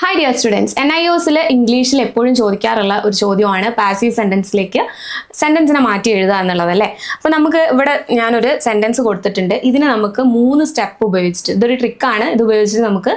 Hi dear students N I Ozil ഇംഗ്ലീഷിൽ എപ്പോഴും ചോദിക്കാറുള്ള ഒരു ചോദ്യമാണ് പാസീവ് സെന്റൻസിലേക്ക് സെന്റൻസിനെ മാറ്റി എഴുതുക എന്നുള്ളത് അല്ലേ? അപ്പോൾ നമുക്ക് ഇവിടെ ഞാനൊരു സെന്റൻസ് കൊടുത്തിട്ടുണ്ട്. ഇതിന് നമുക്ക് മൂന്ന് സ്റ്റെപ്പ് ഉപയോഗിച്ചിട്ട് ഇതൊരു ട്രിക്കാണ് ഇത് ഉപയോഗിച്ചിട്ട് നമുക്ക്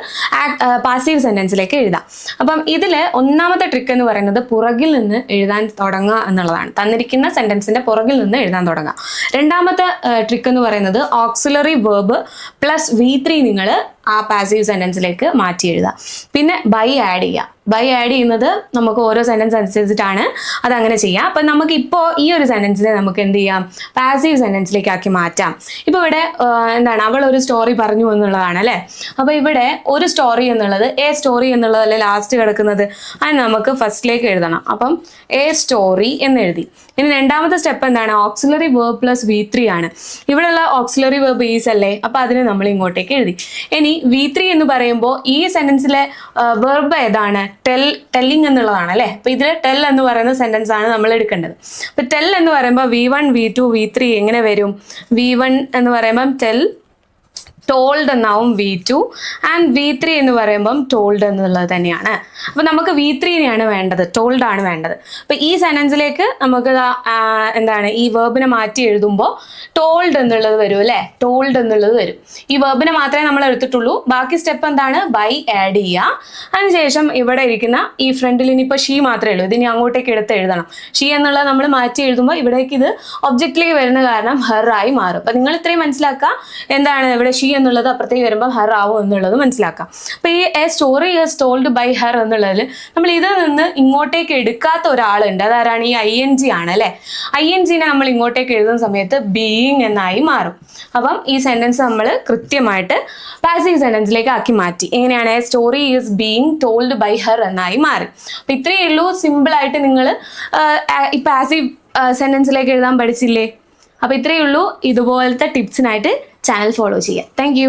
പാസീവ് സെന്റൻസിലേക്ക് എഴുതാം. അപ്പം ഇതിൽ ഒന്നാമത്തെ ട്രിക്ക് എന്ന് പറയുന്നത് പുറകിൽ നിന്ന് എഴുതാൻ തുടങ്ങുക എന്നുള്ളതാണ്. തന്നിരിക്കുന്ന സെന്റൻസിന്റെ പുറകിൽ നിന്ന് എഴുതാൻ തുടങ്ങുക രണ്ടാമത്തെ ട്രിക്ക് എന്ന് പറയുന്നത് auxiliary verb plus V three നിങ്ങൾ ആ പാസീവ് സെന്റൻസിലേക്ക് മാറ്റി എഴുതുക പിന്നെ ബൈ ആഡ് ചെയ്യുക ബൈ ആഡ് ചെയ്യുന്നത് നമുക്ക് ഓരോ സെന്റൻസ് അനുസരിച്ചിട്ടാണ് അത് അങ്ങനെ ചെയ്യാം. അപ്പം നമുക്ക് ഇപ്പോൾ ഈ ഒരു സെന്റൻസിനെ നമുക്ക് എന്ത് ചെയ്യാം? പാസീവ് സെന്റൻസിലേക്ക് ആക്കി മാറ്റാം. ഇപ്പോൾ ഇവിടെ എന്താണ് അവൾ ഒരു സ്റ്റോറി പറഞ്ഞു എന്നുള്ളതാണ് അല്ലേ? അപ്പോൾ ഇവിടെ ഒരു സ്റ്റോറി എന്നുള്ളത് എ സ്റ്റോറി എന്നുള്ളതല്ലേ ലാസ്റ്റ് കിടക്കുന്നത്? അത് നമുക്ക് ഫസ്റ്റിലേക്ക് എഴുതണം. അപ്പം എ സ്റ്റോറി എന്ന് എഴുതി. ഇനി രണ്ടാമത്തെ സ്റ്റെപ്പ് എന്താണ്? Auxiliary verb plus V three ആണ്. ഇവിടെയുള്ള ഓക്സിലറി വേർബ് ഈസ് അല്ലേ? അപ്പോൾ അതിനെ നമ്മൾ ഇങ്ങോട്ടേക്ക് എഴുതി. ഇനി വി ത്രീ എന്ന് പറയുമ്പോൾ ഈ സെന്റൻസിലെ വേർബ് ഏതാണ്? ടെൽ ടെല്ലിംഗ് എന്നുള്ളതാണ് അല്ലേ? അപ്പോൾ ഇതിൽ ടെൽ എന്ന് പറയുന്ന സെന്റൻസ് ആണ് നമ്മൾ എടുക്കേണ്ടത്. അപ്പോൾ ടെൽ എന്ന് പറയുമ്പോൾ V one V two V three എങ്ങനെ വരും? വി വൺ എന്ന് പറയുമ്പം ടെൽ ടോൾഡ് എന്നാവും V two and V three എന്ന് പറയുമ്പം ടോൾഡ് എന്നുള്ളത് തന്നെയാണ്. അപ്പം നമുക്ക് വി ത്രീനെയാണ് വേണ്ടത്. ടോൾഡ് ആണ് വേണ്ടത്. അപ്പം ഈ സെന്റൻസിലേക്ക് നമുക്ക് എന്താണ് ഈ വേർബിനെ മാറ്റി എഴുതുമ്പോൾ ടോൾഡ് എന്നുള്ളത് വരും അല്ലേ? ടോൾഡ് എന്നുള്ളത് വരും. ഈ വേർബിനെ മാത്രമേ നമ്മൾ എടുത്തിട്ടുള്ളൂ. ബാക്കി സ്റ്റെപ്പ് എന്താണ്? ബൈ ആഡ് ചെയ്യുക അതിനുശേഷം ഇവിടെ ഇരിക്കുന്ന ഈ ഫ്രണ്ടിൽ ഇനിയിപ്പോൾ ഷീ മാത്രമേ ഉള്ളൂ. ഇതിനി അങ്ങോട്ടേക്ക് എടുത്ത് എഴുതണം. ഷീ എന്നുള്ളത് നമ്മൾ മാറ്റി എഴുതുമ്പോൾ ഇവിടേക്ക് ഇത് ഒബ്ജക്റ്റിലേക്ക് വരുന്ന കാരണം ഹെർ ആയി മാറും. അപ്പം നിങ്ങൾ ഇത്രയും മനസ്സിലാക്കുക. എന്താണ്? ഇവിടെ ഷീ എന്നുള്ളത് അപ്പുറത്തേക്ക് വരുമ്പോൾ ഹർ ആവും എന്നുള്ളത് മനസ്സിലാക്കാം. അപ്പോൾ ഈ a story is told by her എന്നുള്ളതിൽ നമ്മൾ ഇതിൽ നിന്ന് ഇങ്ങോട്ടേക്ക് എടുക്കാത്ത ഒരാളുണ്ട്. അതാരാണ്? ഈ ഐ എൻ ജി ആണ് അല്ലേ? ഐ എൻ ജിനെ നമ്മൾ ഇങ്ങോട്ടേക്ക് എഴുതുന്ന സമയത്ത് ബീയിങ് എന്നായി മാറും. അപ്പം ഈ സെന്റൻസ് നമ്മൾ കൃത്യമായിട്ട് പാസീവ് സെന്റൻസിലേക്ക് ആക്കി മാറ്റി. എങ്ങനെയാണ്? A story is being told by her എന്നായി മാറി. അപ്പം ഇത്രയേ ഉള്ളൂ. സിമ്പിളായിട്ട് നിങ്ങൾ ഈ പാസീവ് സെന്റൻസിലേക്ക് എഴുതാൻ പഠിച്ചില്ലേ? അപ്പോൾ ഇത്രയേ ഉള്ളൂ. ഇതുപോലത്തെ ടിപ്സിനായിട്ട് ചാനൽ ഫോളോ ചെയ്യുക താങ്ക്